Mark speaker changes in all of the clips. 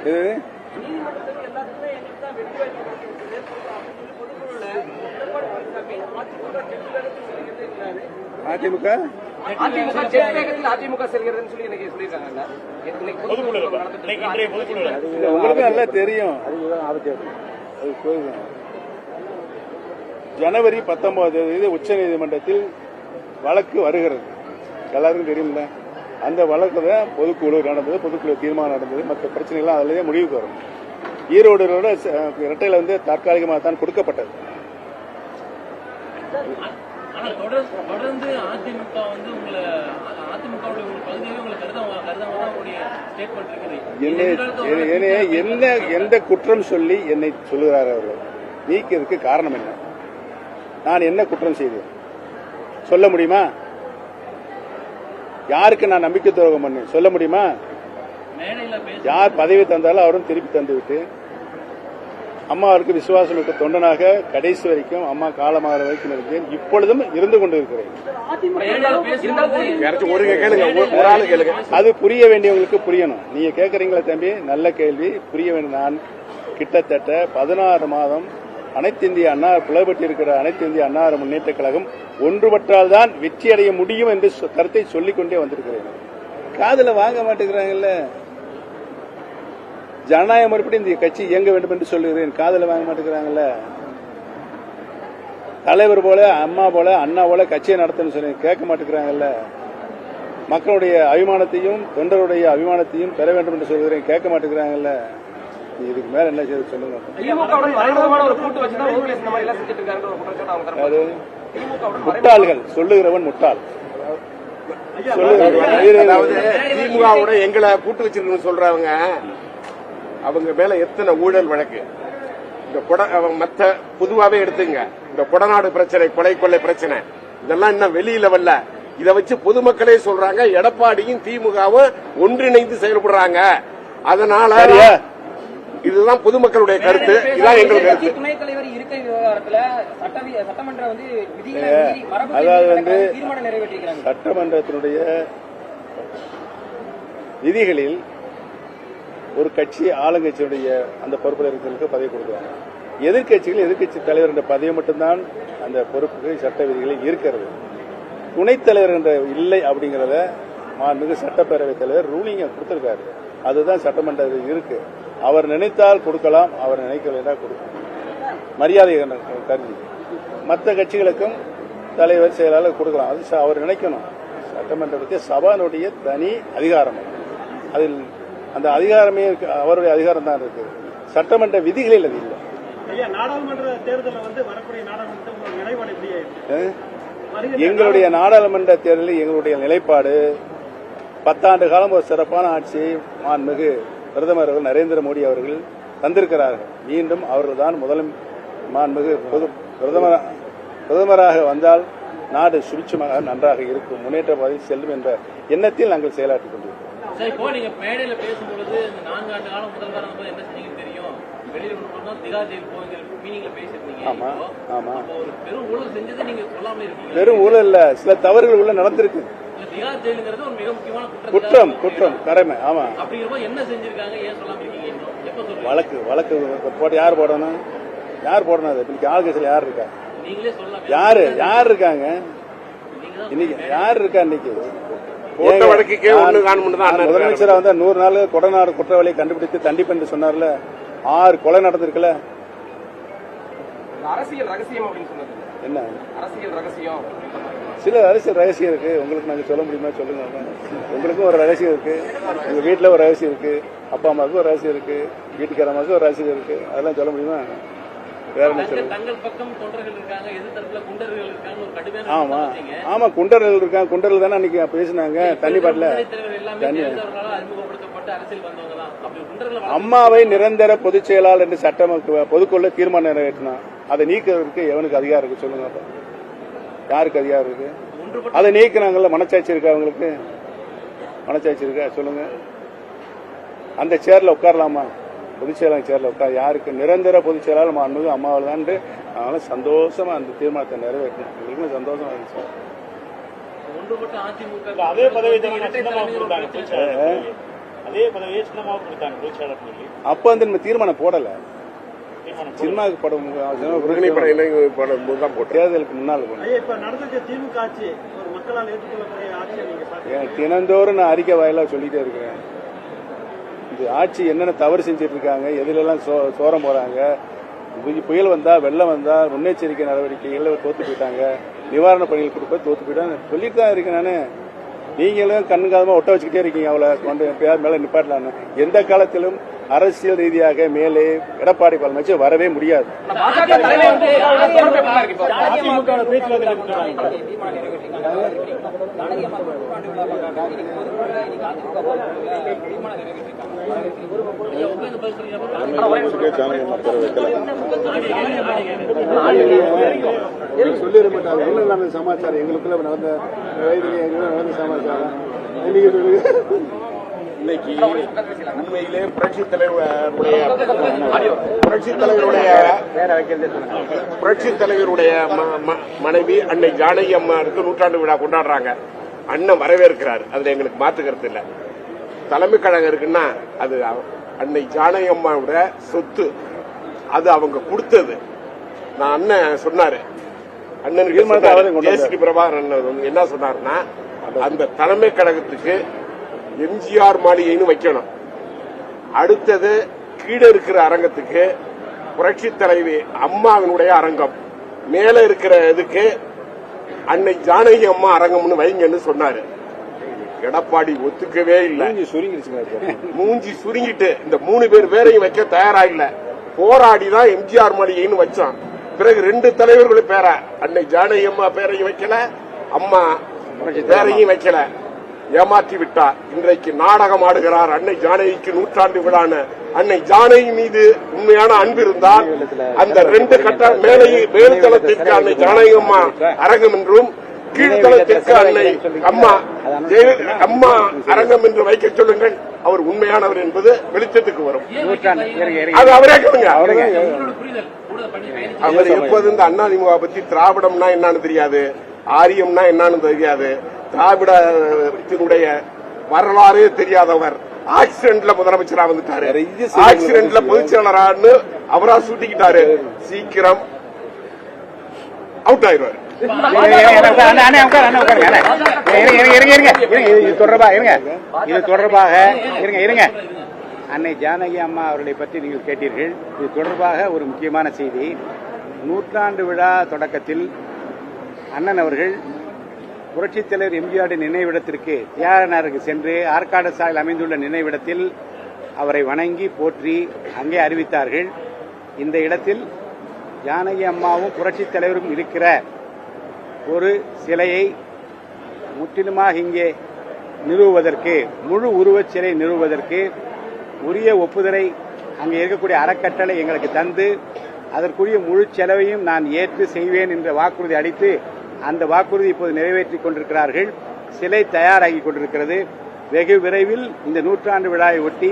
Speaker 1: இது
Speaker 2: அதிமுக?
Speaker 1: அதிமுக
Speaker 2: அதிமுக செல்கிறதுன்னு சொல்லி சொல்லியிருக்காங்கல்ல. இன்னைக்கு
Speaker 1: உங்களுக்கு நல்லா தெரியும். ஜனவரி பத்தொன்பது தேதி உச்ச நீதிமன்றத்தில் வழக்கு வருகிறது. எல்லாருக்கும் தெரியும்ல? அந்த வழக்கு தான் பொதுக்குழு நடந்தது பொதுக்குழு தீர்மானம் நடந்தது. மற்ற பிரச்சனைகள்லாம் அதிலேயே முடிவுக்கு வரும். ஈரோடு இரட்டையில வந்து தற்காலிகமாக தான் கொடுக்கப்பட்டது.
Speaker 3: தொடர்ந்து அதிமுக வந்து உங்களை
Speaker 1: என்ன எந்த குற்றம் சொல்லி என்னை சொல்லுகிறார் அவர்கள்? நீக்கிறதுக்கு காரணம் என்ன? நான் என்ன குற்றம் செய்தேன்? சொல்ல முடியுமா? யாருக்கு நான் நம்பிக்கை துரோகம் பண்ணேன்? சொல்ல முடியுமா? யார் பதவி தந்தாலும் அவரும் திருப்பி தந்துவிட்டு அம்மாவிற்கு விசுவாசமிக்க தொண்டனாக கடைசி வரைக்கும் அம்மா காலமாகிற வரைக்கும் இருந்தேன். இப்பொழுதும் இருந்து கொண்டிருக்கிறேன்.
Speaker 3: மேடையில பேசும்போது
Speaker 4: யாராச்சும் ஒரு கேளுங்க ஒரு- ஒரு ஆளு கேளுங்க.
Speaker 1: அது புரிய வேண்டியவங்களுக்கு புரியணும். நீங்க கேக்குறீங்களா தம்பி? நல்ல கேள்வி. புரிய வேண்டும். நான் கிட்டத்தட்ட பதினாறு மாதம் அனைத்து இந்திய அண்ணா பிளவுபட்டு இருக்கிற அனைத்து இந்திய அண்ணா முன்னேற்ற கழகம் ஒன்றுபட்டால் தான் வெற்றி அடைய முடியும் என்று கருத்தை சொல்லிக் கொண்டே வந்திருக்கிறேன். காதுல வாங்க மாட்டேங்கிறாங்கல்ல? ஜனநாயக முறைப்படி இந்த கட்சி இயங்க வேண்டும் என்று சொல்லுகிறேன். காதுல வாங்க மாட்டேங்கிறாங்கல்ல? தலைவர் போல அம்மா போல அண்ணா போல கட்சியை நடத்தணும்னு சொல்லி கேட்க மாட்டேங்கிறாங்கல்ல? மக்களுடைய அபிமானத்தையும் தொண்டருடைய அபிமானத்தையும் பெற வேண்டும் என்று சொல்கிறேன் கேட்க மாட்டேங்கிறாங்கல்ல? இதுக்கு மேல என்ன செய்ய சொல்லுங்க. முட்டாள்கள் சொல்லுகிறவன் முட்டாள்.
Speaker 4: அதாவது திமுகவோட எங்களை கூட்டு வச்சிருக்கணும்னு சொல்றவங்க அவங்க மேல எத்தனை ஊழல் வழக்கு? இந்த கொட மத்த பொதுவாவே எடுத்துங்க. இந்த கொடநாடு பிரச்சனை கொலை கொள்ளை பிரச்சனை இதெல்லாம் இன்னும் வெளியில வரல. இத வச்சு பொதுமக்களே சொல்றாங்க எடப்பாடியும் திமுகவும் ஒன்றிணைந்து செயல்படுறாங்க. அதனால? இதுதான் பொதுமக்களுடைய கருத்து. இதான் எங்களுக்கு கருத்து.
Speaker 2: துணைத் தலைவர் இருக்கை விவகாரத்துல சட்டமன்றம் வந்து விதிகளை
Speaker 1: அதாவது வந்து-
Speaker 2: தீர்மானம் நிறைவேற்றிருக்கிறாங்க.
Speaker 1: சட்டமன்றத்தினுடைய விதிகளில் ஒரு கட்சி ஆளுங்கட்சியுடைய அந்த பொறுப்பில் இருக்கிறவங்களுக்கு பதவி கொடுக்குறாங்க. எதிர்க்கட்சிகள் எதிர்க்கட்சி தலைவர் என்ற பதவி மட்டும்தான் அந்த பொறுப்புக்கு சட்ட விதிகளில் இருக்கிறது துணைத் தலைவர் என்ற இல்லை அப்படிங்கறத மாண்புமிகு சட்டப்பேரவைத் தலைவர் ரூலிங்க கொடுத்திருக்காரு. அதுதான் சட்டமன்றத்தில் இருக்கு. அவர் நினைத்தால் கொடுக்கலாம் அவர் நினைக்கலைன்னா கொடுக்கலாம். மரியாதை கருதி. மற்ற கட்சிகளுக்கும் தலைவர் செயலாளர் கொடுக்கலாம். அது அவர் நினைக்கணும். சட்டமன்றத்துக்கு சபானுடைய தனி அதிகாரம். அது. அதில் அந்த அதிகாரமே அவருடைய அதிகாரம் தான் இருக்கு. சட்டமன்ற விதிகளில் அது இல்லை.
Speaker 5: நாடாளுமன்ற தேர்தலில் வந்து வரக்கூடிய நாடாளுமன்ற
Speaker 1: எங்களுடைய நாடாளுமன்ற தேர்தலில் எங்களுடைய நிலைப்பாடு பத்தாண்டு காலம் ஒரு சிறப்பான ஆட்சியை மாண்புமிகு பிரதமர் அவர்கள் நரேந்திர மோடி அவர்கள் தந்திருக்கிறார்கள். மீண்டும் அவர்கள்தான் முதல் மாண்புமிகு பிரதமர் பிரதமராக வந்தால் நாடு சுபிட்சமாக நன்றாக இருக்கும். முன்னேற்ற பாதையில் செல்லும் என்ற எண்ணத்தில் நாங்கள் செயலாற்றிக் கொண்டிருக்கிறோம்.
Speaker 3: பெரும் ஊழல்
Speaker 1: சில தவறுகள் உள்ள நடந்திருக்கு.
Speaker 3: திகார் ஜெயிலுங்கிறது ஒரு மிக முக்கியமான குற்றம்.
Speaker 1: குற்றம் கடமை ஆமா.
Speaker 3: அப்படிங்கிறப்போ என்ன செஞ்சிருக்காங்க? ஏன் சொல்லாம இருக்கீங்க?
Speaker 1: வழக்கு வழக்கு போட்டு யார் போடணும்? யார் போடணும் அது? இன்னைக்கு ஆளுங்கட்சியில் யார் இருக்கா?
Speaker 3: நீங்களே சொல்லலாம்
Speaker 1: யாரு யார் இருக்காங்க? இன்னைக்கு யார் இருக்கா இன்னைக்கு? முதலமைச்சரா வந்து நூறு நாள் கொடநாடு குற்றவாளியை கண்டுபிடித்து தண்டிப்பேன் சொன்னார்ல? ஆறு கொலை நடந்திருக்குல்ல?
Speaker 2: அரசியல் ரகசியம் அப்படின்னு சொன்னது
Speaker 1: என்ன?
Speaker 2: அரசியல் ரகசியம்.
Speaker 1: சில அரசியல் ரகசியம் இருக்கு. உங்களுக்கு நாங்க சொல்ல முடியுமா? சொல்லுங்க. உங்களுக்கும் ஒரு ரகசியம் இருக்கு. உங்க வீட்டுல ஒரு ரகசியம் இருக்கு. அப்பா அம்மாவுக்கும் ஒரு ரகசியம் இருக்கு. வீட்டுக்காரம்மாவுக்கும் ஒரு ரகசியம் இருக்கு. அதெல்லாம் சொல்ல முடியுமா? வேற என்ன சொல்லுங்க? ஆமா. ஆமா குண்டர்கள் இருக்காங்க. குண்டர்கள் தானே அன்னைக்கு பேசினாங்க. தண்ணி பாட்டில. தண்ணி. அம்மாவை நிரந்தர பொதுச் செயலாளர் என்று சட்டம் பொதுக்குள்ள தீர்மானம் நிறைவேற்றினான். அதை நீக்கிறதுக்கு எவனுக்கு அதிகாரம் இருக்கு சொல்லுங்க அப்ப. யாருக்கு அதிகாரம் இருக்கு? அதை நீக்கினாங்கல்ல மனச்சாட்சி இருக்கா அவங்களுக்கு? மனச்சாட்சி இருக்கா? சொல்லுங்க. அந்த சேர்ல உட்காரலாமா? பொதுச் செயலாளர் சேர்ல உட்கார் யாருக்கு? நிரந்தர பொதுச் செயலாளர் மாண்புமிகு அம்மாவில் தான் அதனால சந்தோஷமா அந்த தீர்மானத்தை நிறைவேற்றணும் எங்களுக்கும் சந்தோஷமா இருந்துச்சு.
Speaker 5: அதே பதவியை சின்னமாக கொடுத்தாங்க
Speaker 1: அப்ப வந்து நம்ம தீர்மானம் போடல. சினிமாவுக்கு படம்
Speaker 4: ஒருங்கிணை படம் இணை படம் தான் போட்டு
Speaker 1: தேர்தலுக்கு முன்னால் தினந்தோறும் நான் அறிக்கை வாயிலாக சொல்லிட்டே இருக்கிறேன். இந்த ஆட்சி என்னென்ன தவறு செஞ்சுட்டு இருக்காங்க எதுலெல்லாம் சோ சோரம் போறாங்க புய- புயல் வந்தா வெள்ளம் வந்தா முன்னெச்சரிக்கை நடவடிக்கைகள் தோத்து போயிட்டாங்க நிவாரண பணிகள் கொடுப்ப தோத்து போயிட்டாங்க. சொல்லிட்டு தான் இருக்கேன் நானு. நீங்களும் கண்ணுக்காதமா ஒட்ட வச்சுக்கிட்டே இருக்கீங்க அவளை கொண்டு எப்பயாவது மேல நிப்பாட்டலான்னு. எந்த காலத்திலும் அரசியல் ரீதியாக மேலே எடப்பாடி பழனிச்சு வரவே முடியாது. சொல்லிட மாட்டாங்க என்ன நடந்த சமாச்சாரம். எங்களுக்குள்ள நடந்த வயதிலே எங்களுக்குள்ள நடந்த சமாச்சாரம்.
Speaker 4: இன்னைக்கு உண்மையிலே புரட்சி தலைவருடைய புரட்சி தலைவருடைய புரட்சி தலைவருடைய மனைவி அன்னை ஜானகி அம்மாருக்கு நூற்றாண்டு விழா கொண்டாடுறாங்க. அண்ணன் வரவேற்கிறார். அதுல எங்களுக்கு கருத்து இல்ல. தலைமை கழகம் இருக்குன்னா அது அன்னை ஜானகி அம்மாவோட சொத்து. அது அவங்க கொடுத்தது. நான் அண்ணன் சொன்னாரு. அண்ணன் வந்து என்ன சொன்னாருன்னா அந்த தலைமை கழகத்துக்கு எம்ஜிஆர் மாளிகைன்னு வைக்கணும். அடுத்தது கீழே இருக்கிற அரங்கத்துக்கு புரட்சி தலைவி அம்மாவினுடைய அரங்கம். மேல இருக்கிற இதுக்கு அன்னை ஜானகி அம்மா அரங்கம்னு வைங்கன்னு சொன்னாரு. எடப்பாடி ஒத்துக்கவே இல்லை.
Speaker 1: மூஞ்சி
Speaker 4: சுருங்கிட்டு இந்த மூணு பேர் பேரையும் வைக்க தயாரா இல்ல. போராடி தான் எம்ஜிஆர் மாளிகைன்னு வச்சோம் பிறகு ரெண்டு தலைவர்கள் பேர அன்னை ஜானகி அம்மா பேரையும் வைக்கல அம்மா பேரையும் வைக்கல. ஏமாற்றி விட்டார். இன்றைக்கு நாடகம் ஆடுகிறார் அன்னை ஜானகிக்கு நூற்றாண்டு விழான்னு அன்னை ஜானகி மீது உண்மையான அன்பு இருந்தால் அந்த ரெண்டு கட்ட மேலே மேல்தளத்திற்கு அன்னை ஜானகி அம்மா அரங்கம் என்றும் கீழ்த்தளத்திற்கு அன்னை அம்மா அம்மா அரங்கம் என்று வைக்க சொல்லுங்கள். அவர் உண்மையானவர் என்பது வெளிச்சத்துக்கு வரும். அது அவரே கேளுங்க. அவர் எப்போது இந்த அண்ணாதிமுக பத்தி திராவிடம்னா என்னன்னு தெரியாது. ஆரியம்னா என்னன்னு தெரியாது. திராவிடத்தினுடைய வரலாறே தெரியாதவர். ஆக்சிடென்ட்ல முதலமைச்சரா வந்துட்டாரு. ஆக்சிடென்ட்ல
Speaker 1: வந்துச்சு.
Speaker 4: பொதுச் செயலரான்னு அவரா சூட்டிக்கிட்டாரு. சீக்கிரம் அவுட் ஆயிடுவாரு
Speaker 6: இது தொடர்பாக இருங்க இருங்க அன்னை ஜானகி அம்மா அவர்களை பற்றி நீங்கள் கேட்டீர்கள். இது தொடர்பாக ஒரு முக்கியமான செய்தி. நூற்றாண்டு விழா தொடக்கத்தில் அண்ணன் அவர்கள் புரட்சித் தலைவர் எம்ஜிஆரின் நினைவிடத்திற்கு தியாகனருக்கு சென்று ஆற்காடு சாலையில் அமைந்துள்ள நினைவிடத்தில் அவரை வணங்கி போற்றி அங்கே அறிவித்தார்கள். இந்த இடத்தில் ஜானகி அம்மாவும் புரட்சித் தலைவரும் இருக்கிற ஒரு சிலையை முற்றிலுமாக இங்கே நிறுவுவதற்கு முழு உருவச் சிலை நிறுவுவதற்கு உரிய ஒப்புதலை அங்கே இருக்கக்கூடிய அறக்கட்டளை எங்களுக்கு தந்து அதற்குரிய முழு செலவையும் நான் ஏற்று செய்வேன் என்ற வாக்குறுதி அளித்து அந்த வாக்குறுதி இப்போது நிறைவேற்றிக் கொண்டிருக்கிறார்கள். சிலை தயாராகி கொண்டிருக்கிறது. வெகு விரைவில் இந்த நூற்றாண்டு விழாவை ஒட்டி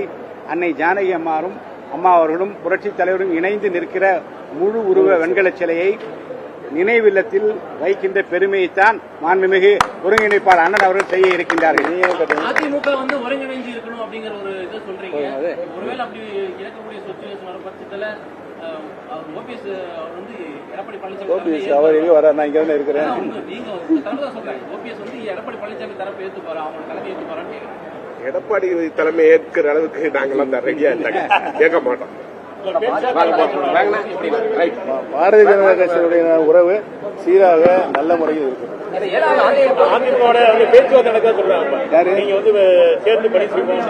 Speaker 6: அன்னை ஜானகி அம்மாரும் அம்மா அவர்களும் புரட்சித் தலைவரும் இணைந்து நிற்கிற முழு உருவ வெண்கலச் சிலையை நினைவில்லத்தில் வைக்கின்ற பெருமையைத்தான் மாண்புமிகு ஒருங்கிணைப்பாளர் அண்ணன் அவர்கள் செய்ய இருக்கின்றார்கள்.
Speaker 3: அதிமுக வந்து ஒருங்கிணைஞ்சு இருக்கணும் அப்படிங்கிற ஒரு இதை சொல்றீங்க. ஒருவேளை அப்படி இறக்கக்கூடிய சுச்சுவேஷன் வர பட்சத்துல ஓபிஎஸ் அவர் வந்து எடப்பாடி பழனிசாமி
Speaker 1: ஓபிஎஸ்
Speaker 3: தரப்பை
Speaker 1: அவர் எங்க வர நான் இங்க தானே இருக்கிறேன்
Speaker 3: எடப்பாடி பழனிசாமி தரப்பு ஏத்து போறா அவங்க தலைமை
Speaker 4: ஏற்கிற அளவுக்கு நாங்கெல்லாம் ரெடியா இருந்தாங்க கேட்க மாட்டோம்.
Speaker 1: பாரதிய ஜனதா கட்சியினுடைய உறவு சீராக நல்ல முறையில்
Speaker 2: ஏதாவது அதிமுக
Speaker 5: பேச்சுவார்த்தை நடக்க சொல்றாங்க? நீங்க வந்து சேர்ந்து பணி செய்வோம்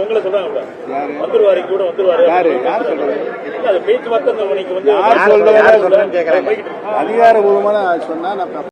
Speaker 5: உங்களை சொல்றாங்க? வந்துருவாரு கூட வந்துருவாரு.
Speaker 1: யாரு? யார் சொல்றது?
Speaker 5: பேச்சுவார்த்தை
Speaker 1: அதிகாரபூர்வமான சொன்னா நான்